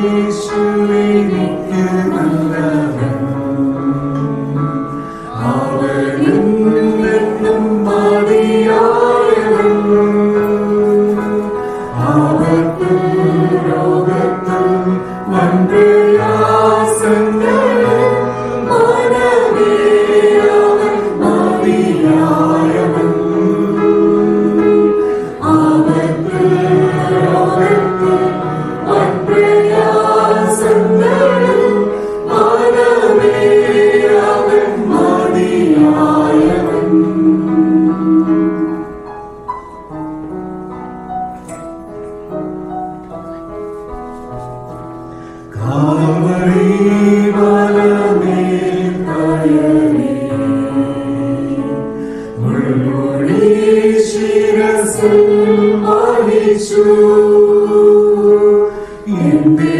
Jesus, we you. you in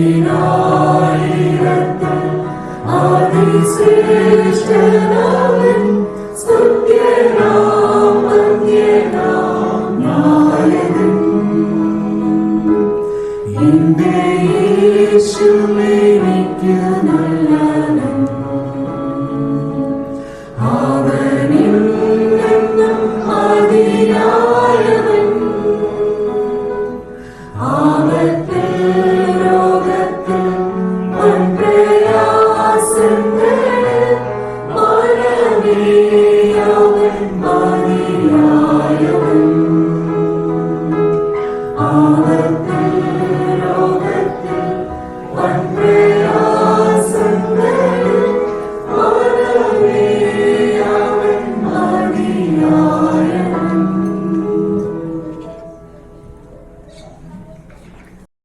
അതിശ്രേഷ്ഠനാമൻ സ്തുത്യനാം Amen.